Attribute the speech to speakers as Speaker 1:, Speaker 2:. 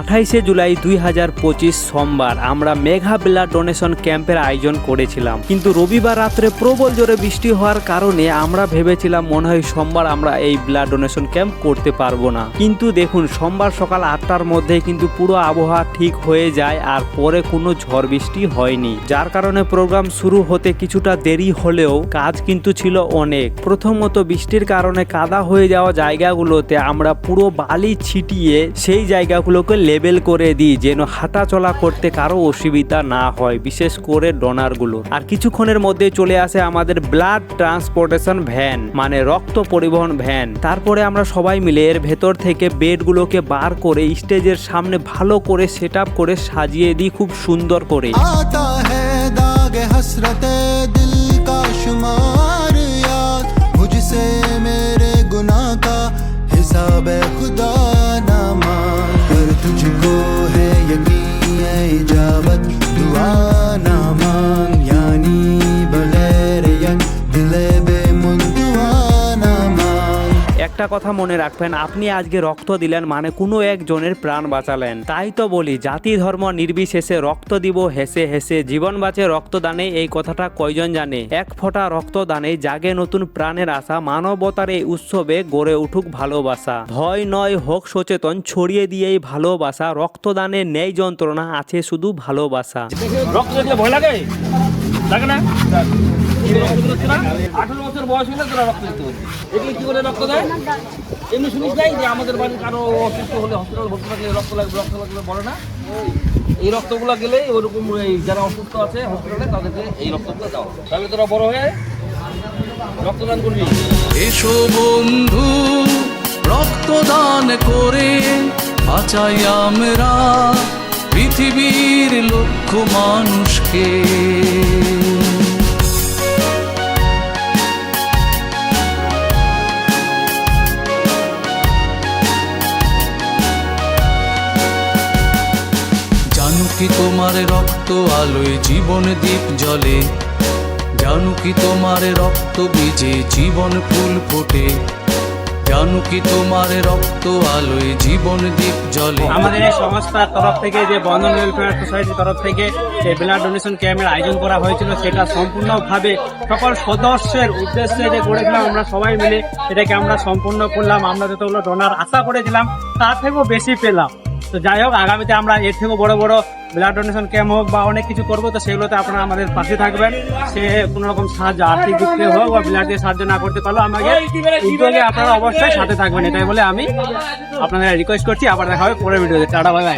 Speaker 1: আঠাইশে জুলাই দুই হাজার পঁচিশ সোমবার আমরা মেঘা ব্লাড ডোনেশন ক্যাম্পের আয়োজন করেছিলাম। কিন্তু রবিবার রাত্রে প্রবল জোরে বৃষ্টি হওয়ার কারণে আমরা ভেবেছিলাম মনে হয় সোমবার আমরা এই ব্লাড ডোনেশন ক্যাম্প করতে পারব না। কিন্তু দেখুন, সোমবার সকাল আটটার মধ্যে কিন্তু পুরো আবহাওয়া ঠিক হয়ে যায় আর পরে কোনো ঝড় বৃষ্টি হয়নি। যার কারণে প্রোগ্রাম শুরু হতে কিছুটা দেরি হলেও কাজ কিন্তু ছিল অনেক। প্রথমত বৃষ্টির কারণে কাদা হয়ে যাওয়া জায়গাগুলোতে আমরা পুরো বালি ছিটিয়ে সেই জায়গাগুলোকে লেবেল করে দিই যেন হাঁটা চলা করতে কারো অসুবিধা না হয় বিশেষ করে ডোনারগুলো আর কিছুক্ষণের মধ্যে চলে আসে আমাদের ব্লাড ট্রান্সপোর্টেশন ভ্যান মানে রক্ত পরিবহন ভ্যান তারপরে আমরা সবাই মিলে এর ভেতর থেকে বেডগুলোকে বার করে স্টেজের সামনে ভালো করে সেট করে সাজিয়ে দিই খুব সুন্দর করে
Speaker 2: आता है दाग हसरत दिल का शुमार याद मुझसे मेरे गुनाह का हिसाब है खुदा
Speaker 1: একটা কথা মনে রাখবেন, আপনি আজকে রক্ত দিলেন মানে কোনো একজনের প্রাণ বাঁচালেন। তাই তো বলি, জাতি ধর্ম নির্বিশেষে রক্ত দিব, হেসে হেসে জীবন বাঁচে রক্তদানে, এই কথাটা কয়জন জানে? এক ফোঁটা রক্তদানে জাগে নতুন প্রাণের আশা, মানবতার এই উৎসবে গড়ে উঠুক ভালোবাসা। ভয় নয়, হোক সচেতন, ছড়িয়ে দিয়েই ভালোবাসা, রক্তদানে নেই যন্ত্রণা আছে শুধু ভালোবাসা।
Speaker 3: রক্ত ভয় লাগে? লাগে না? এই বছর বয়স হলে রক্ত করে রক্ত এমনি যে আমাদের বাড়ির অসুস্থ হলে ভর্তি থাকলে রক্ত লাগবে, রক্ত বলে না? এই রক্তগুলো গেলে ওরকম এই যারা অসুস্থ আছে হসপিটালে তাদেরকে এই রক্তগুলো দাও তাহলে তোরা বড় হয়ে রক্তদান করবি।
Speaker 4: এসো বন্ধু, রক্তদান করে বাঁচাই আমরা পৃথিবীর লক্ষ মানুষকে। তোমার রক্ত আলোয় জীবন দ্বীপ জলে। জানো কি তোমার রক্ত বীজে জীবন ফুল ফোটে। জানো কি তোমার রক্ত আলোয় জীবন দ্বীপ জলে।
Speaker 5: আমাদের এই সংস্থার তরফ থেকে যে বন্ধন ওয়েলফেয়ার সোসাইটির তরফ থেকে যে ব্লাড ডোনেশন ক্যাম্পের আয়োজন করা হয়েছিল, সেটা সম্পূর্ণভাবে সকল সদস্যের উদ্দেশ্যে যে করেছিলাম, আমরা সবাই মিলে এটাকে আমরা সম্পূর্ণ করলাম। আমরা যতগুলো ডোনার আশা করেছিলাম, তার থেকেও বেশি পেলাম। তো যাই হোক, আগামীতে আমরা এর থেকেও বড় বড় ব্লাড ডোনেশন ক্যাম্প হোক বা অনেক কিছু করব, তো সেগুলোতে আপনারা আমাদের পাশে থাকবেন। সে কোনো রকম সাহায্য, আর্থিক দিক থেকে হোক বা ব্লাড দিয়ে সাহায্য না করতে পারলেও আমাকে উদ্যোগে আপনারা অবশ্যই সাথে থাকবেন, এটাই বলে আমি আপনাদের রিকোয়েস্ট করছি। আবার দেখা হবে পরের ভিডিওতে টাটা বাই বাই